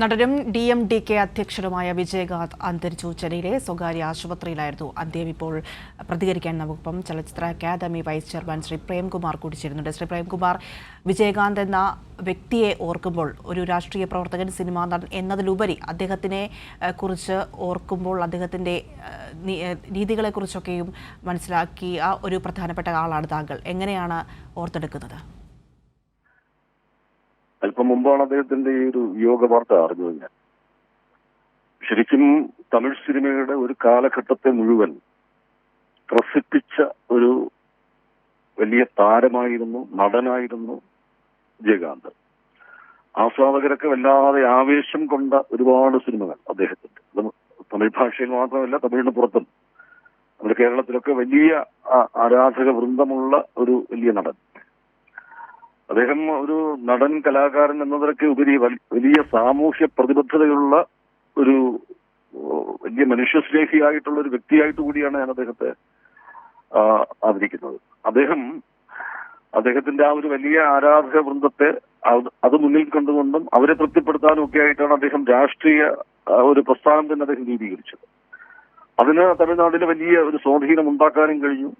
നടനും D M D K അധ്യക്ഷനുമായ വിജയകാന്ത് അന്തരിച്ചു. ചെന്നൈയിലെ സ്വകാര്യ ആശുപത്രിയിലായിരുന്നു അദ്ദേഹം ഇപ്പോൾ പ്രതികരിക്കാൻ നമുക്കിപ്പം ചലച്ചിത്ര academy vice chairman Shri Premkumar കൂടി ചേരുന്നുണ്ട് ശ്രീ പ്രേംകുമാർ വിജയകാന്ത് എന്ന വ്യക്തിയെ ഓർക്കുമ്പോൾ ഒരു രാഷ്ട്രീയ പ്രവർത്തകൻ സിനിമാ നടൻ എന്നതിലുപരി അദ്ദേഹത്തിനെ കുറിച്ച് ഓർക്കുമ്പോൾ അദ്ദേഹത്തിന്റെ രീതികളെക്കുറിച്ചൊക്കെയും മനസ്സിലാക്കിയ ഒരു പ്രധാനപ്പെട്ട ആളാണ് താങ്കൾ. എങ്ങനെയാണ് ഓർത്തെടുക്കുന്നത്? അല്പം മുമ്പാണ് അദ്ദേഹത്തിന്റെ ഈ ഒരു വിയോഗ വാർത്ത അറിഞ്ഞത് ഞാൻ. ശരിക്കും തമിഴ് സിനിമയുടെ ഒരു കാലഘട്ടത്തെ മുഴുവൻ ത്രസിപ്പിച്ച ഒരു വലിയ താരമായിരുന്നു നടനായിരുന്നു വിജയകാന്ത്. ആസ്വാദകരൊക്കെ വല്ലാതെ ആവേശം കൊണ്ട ഒരുപാട് സിനിമകൾ അദ്ദേഹത്തിന്റെ. തമിഴ് ഭാഷയിൽ മാത്രമല്ല തമിഴിന് പുറത്തും. നമ്മുടെ കേരളത്തിലൊക്കെ വലിയ ആരാധക വൃന്ദമുള്ള ഒരു വലിയ നടൻ. അദ്ദേഹം ഒരു നടൻ കലാകാരൻ എന്നതിലൊക്കെ ഉപരി വലിയ സാമൂഹ്യ പ്രതിബദ്ധതയുള്ള ഒരു വലിയ മനുഷ്യസ്നേഹിയായിട്ടുള്ള ഒരു വ്യക്തിയായിട്ട് കൂടിയാണ് ഞാൻ അദ്ദേഹത്തെ ആദരിക്കുന്നത്. അദ്ദേഹം അദ്ദേഹത്തിന്റെ ആ ഒരു വലിയ ആരാധക വൃന്ദത്തെ അത് മുന്നിൽ കണ്ടുകൊണ്ടും അവരെ തൃപ്തിപ്പെടുത്താനും ഒക്കെ ആയിട്ടാണ് അദ്ദേഹം രാഷ്ട്രീയ ഒരു പ്രസ്ഥാനം തന്നെ അദ്ദേഹം രൂപീകരിച്ചത്. അതിന് തമിഴ്നാട്ടിലെ വലിയ ഒരു സ്വാധീനം ഉണ്ടാക്കാനും കഴിഞ്ഞു.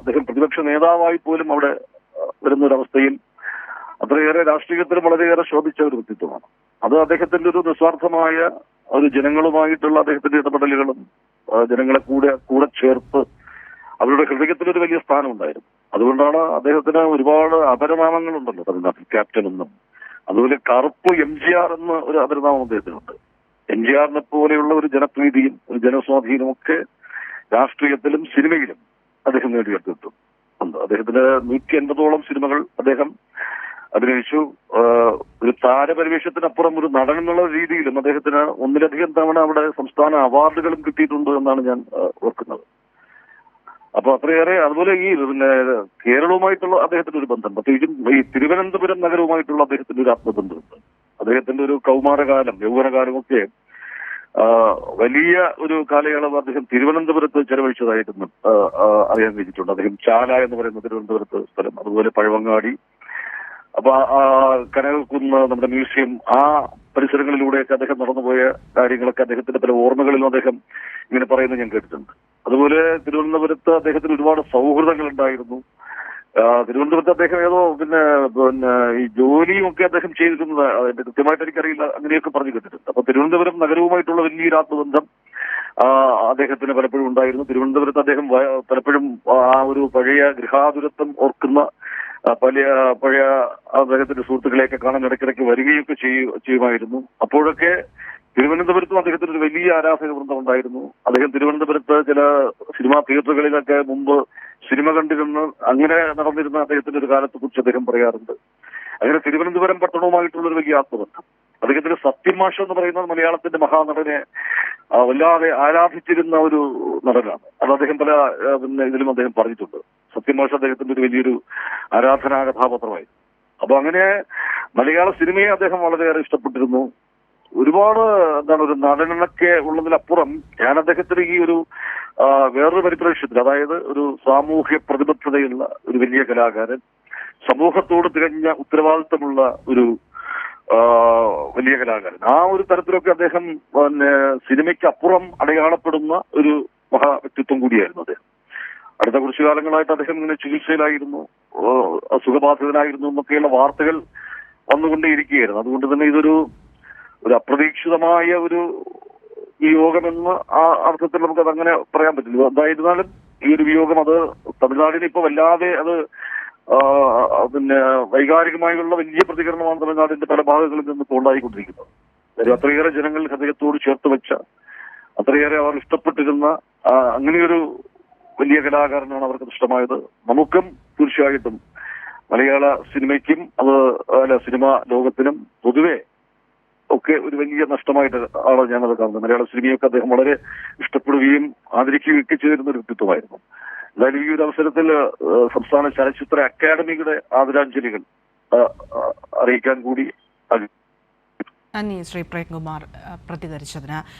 അദ്ദേഹം പ്രതിപക്ഷ നേതാവായി പോലും അവിടെ ആ, വരുന്ന ഒരു അവസ്ഥയിൽ അത്രയേറെ രാഷ്ട്രീയത്തിൽ വളരെയേറെ ശോഭിച്ച ഒരു വ്യക്തിത്വമാണ്. അത് അദ്ദേഹത്തിന്റെ ഒരു നിസ്വാർത്ഥമായ ഒരു ജനങ്ങളുമായിട്ടുള്ള അദ്ദേഹത്തിന്റെ ഇടപെടലുകളും ജനങ്ങളെ കൂടെ കൂടെ ചേർത്ത് അവരുടെ ഹൃദയത്തിൽ ഒരു വലിയ സ്ഥാനം ഉണ്ടായിരുന്നു അതുകൊണ്ടാണ് അദ്ദേഹത്തിന് ഒരുപാട് അപരനാമങ്ങളുണ്ടല്ലോ തമിഴ്നാട്ടിൽ ക്യാപ്റ്റൻ എന്നും. അതുപോലെ കറുപ്പ് എം ജി ആർ എന്ന ഒരു അപരനാമം അദ്ദേഹത്തിനുണ്ട്. എം ജി ആറിനെ പോലെയുള്ള ഒരു ജനപ്രീതിയും ഒരു ജനസ്വാധീനവും ഒക്കെ രാഷ്ട്രീയത്തിലും സിനിമയിലും അദ്ദേഹം നേടിയെടുത്തിട്ടുണ്ട്. ഉണ്ട്. അദ്ദേഹത്തിന് നൂറ്റി എൺപതോളം സിനിമകൾ അദ്ദേഹം അഭിനയിച്ചു. ഒരു താരപരിവേഷത്തിനപ്പുറം ഒരു നടൻ എന്നുള്ള രീതിയിലും അദ്ദേഹത്തിന് ഒന്നിലധികം തവണ അവിടെ സംസ്ഥാന അവാർഡുകളും കിട്ടിയിട്ടുണ്ട് എന്നാണ് ഞാൻ ഓർക്കുന്നത്. അപ്പൊ അത്രയേറെ അതുപോലെ ഈ പിന്നെ കേരളവുമായിട്ടുള്ള അദ്ദേഹത്തിന്റെ ഒരു ബന്ധം പ്രത്യേകിച്ചും ഈ തിരുവനന്തപുരം നഗരവുമായിട്ടുള്ള അദ്ദേഹത്തിന്റെ ഒരു ആത്മബന്ധമുണ്ട്. അദ്ദേഹത്തിന്റെ ഒരു കൗമാരകാലം യൗവനകാലം ഒക്കെ ആ, വലിയ ഒരു കാലയളവ് അദ്ദേഹം തിരുവനന്തപുരത്ത് ചെലവഴിച്ചതായിട്ടൊന്നും അറിയാൻ കഴിഞ്ഞിട്ടുണ്ട്. അദ്ദേഹം ചാല എന്ന് പറയുന്ന തിരുവനന്തപുരത്ത് സ്ഥലം. അതുപോലെ പഴവങ്ങാടി. അപ്പൊ കനകക്കുന്ന് നമ്മുടെ മ്യൂസിയം ആ പരിസരങ്ങളിലൂടെയൊക്കെ അദ്ദേഹം നടന്നുപോയ കാര്യങ്ങളൊക്കെ അദ്ദേഹത്തിന്റെ പല ഓർമ്മകളിലും അദ്ദേഹം ഇങ്ങനെ പറയുന്നത് ഞാൻ കേട്ടിട്ടുണ്ട്. അതുപോലെ തിരുവനന്തപുരത്ത് അദ്ദേഹത്തിന് ഒരുപാട് സൗഹൃദങ്ങൾ ഉണ്ടായിരുന്നു തിരുവനന്തപുരത്ത് അദ്ദേഹം ഏതോ പിന്നെ പിന്നെ ഈ ജോലിയും ഒക്കെ അദ്ദേഹം ചെയ്തിരുന്നത് അതിന്റെ കൃത്യമായിട്ട് എനിക്കറിയില്ല. അങ്ങനെയൊക്കെ പറഞ്ഞു കേട്ടിട്ടുണ്ട്. അപ്പൊ തിരുവനന്തപുരം നഗരവുമായിട്ടുള്ള വലിയൊരു ആത്മബന്ധം അദ്ദേഹത്തിന് പലപ്പോഴും ഉണ്ടായിരുന്നു. തിരുവനന്തപുരത്ത് അദ്ദേഹം പലപ്പോഴും ആ ഒരു പഴയ ഗൃഹാതുരത്വം ഓർക്കുന്ന പഴയ പഴയ അദ്ദേഹത്തിന്റെ സുഹൃത്തുക്കളെയൊക്കെ കാണാൻ ഇടയ്ക്കിടയ്ക്ക് വരികയൊക്കെ ചെയ്യുമായിരുന്നു. അപ്പോഴൊക്കെ തിരുവനന്തപുരത്തും അദ്ദേഹത്തിന് ഒരു വലിയ ആരാധക വൃന്ദം ഉണ്ടായിരുന്നു. അദ്ദേഹം തിരുവനന്തപുരത്ത് ചില സിനിമാ തിയേറ്ററുകളിലൊക്കെ മുമ്പ് സിനിമ കണ്ടിരുന്ന് അങ്ങനെ നടന്നിരുന്ന അദ്ദേഹത്തിന്റെ ഒരു കാലത്തെ കുറിച്ച് അദ്ദേഹം പറയാറുണ്ട്. അങ്ങനെ തിരുവനന്തപുരം പട്ടണവുമായിട്ടുള്ള ഒരു വലിയ ആത്മബന്ധം. അദ്ദേഹത്തിന് സത്യമാഷ എന്ന് പറയുന്നത് മലയാളത്തിന്റെ മഹാനടനെ വല്ലാതെ ആരാധിച്ചിരുന്ന ഒരു നടനാണ്. അത് അദ്ദേഹം പല പിന്നെ ഇതിലും അദ്ദേഹം പറഞ്ഞിട്ടുണ്ട്. സത്യമാഷ അദ്ദേഹത്തിന്റെ ഒരു വലിയൊരു ആരാധനാ കഥാപാത്രമായിരുന്നു അപ്പൊ അങ്ങനെ മലയാള സിനിമയെ അദ്ദേഹം വളരെയേറെ ഇഷ്ടപ്പെട്ടിരുന്നു. ഒരുപാട് എന്താണ് ഒരു നടനൊക്കെ ഉള്ളതിലപ്പുറം ഞാൻ അദ്ദേഹത്തിന് ഈ ഒരു വേറൊരു പരിപ്രേക്ഷ്യത്തിൽ അതായത് ഒരു സാമൂഹ്യ പ്രതിബദ്ധതയുള്ള ഒരു വലിയ കലാകാരൻ സമൂഹത്തോട് തികഞ്ഞ ഉത്തരവാദിത്തമുള്ള ഒരു വലിയ കലാകാരൻ. ആ ഒരു തരത്തിലൊക്കെ അദ്ദേഹം പിന്നെ സിനിമയ്ക്ക് അപ്പുറം അടയാളപ്പെടുന്ന ഒരു മഹാ വ്യക്തിത്വം കൂടിയായിരുന്നു അദ്ദേഹം. അടുത്ത കുറച്ചു കാലങ്ങളായിട്ട് അദ്ദേഹം ഇങ്ങനെ ചികിത്സയിലായിരുന്നു അസുഖബാധിതനായിരുന്നു എന്നൊക്കെയുള്ള വാർത്തകൾ വന്നുകൊണ്ടേയിരിക്കുകയായിരുന്നു. അതുകൊണ്ട് തന്നെ ഇതൊരു ഒരു അപ്രതീക്ഷിതമായ ഒരു വിയോഗമെന്ന് ആ അർത്ഥത്തിൽ നമുക്ക് അതങ്ങനെ പറയാൻ പറ്റില്ല. എന്തായിരുന്നാലും ഈ ഒരു വിയോഗം അത് തമിഴ്നാടിന് ഇപ്പൊ വല്ലാതെ അത് പിന്നെ വൈകാരികമായുള്ള വലിയ പ്രതികരണമാണ് തമിഴ്നാടിന്റെ പല ഭാഗങ്ങളിൽ നിന്ന് തോണ്ടായിക്കൊണ്ടിരിക്കുന്നത് കാര്യം അത്രയേറെ ജനങ്ങൾ ഹൃദയത്തോട് ചേർത്ത് വെച്ച അത്രയേറെ അവർ ഇഷ്ടപ്പെട്ടിരുന്ന അങ്ങനെയൊരു വലിയ കലാകാരനാണ് അവർക്ക് ഇഷ്ടമായത്. നമുക്കും തീർച്ചയായിട്ടും മലയാള സിനിമയ്ക്കും അത് അല്ല സിനിമ ലോകത്തിനും പൊതുവെ ഒക്കെ ഒരു വലിയ നഷ്ടമായിട്ട് ആണ് ഞാനത് കാണുന്നത്. മലയാള സിനിമയൊക്കെ അദ്ദേഹം വളരെ ഇഷ്ടപ്പെടുകയും ആദരിക്കുകയും ഒക്കെ ചെയ്തിരുന്ന ഒരു വ്യക്തിത്വമായിരുന്നു. എന്തായാലും ഈ ഒരു അവസരത്തിൽ സംസ്ഥാന ചലച്ചിത്ര അക്കാദമിയുടെ ആദരാഞ്ജലികൾ അറിയിക്കാൻ കൂടി ശ്രീ പ്രേംകുമാർ പ്രതികരിച്ചതിന്.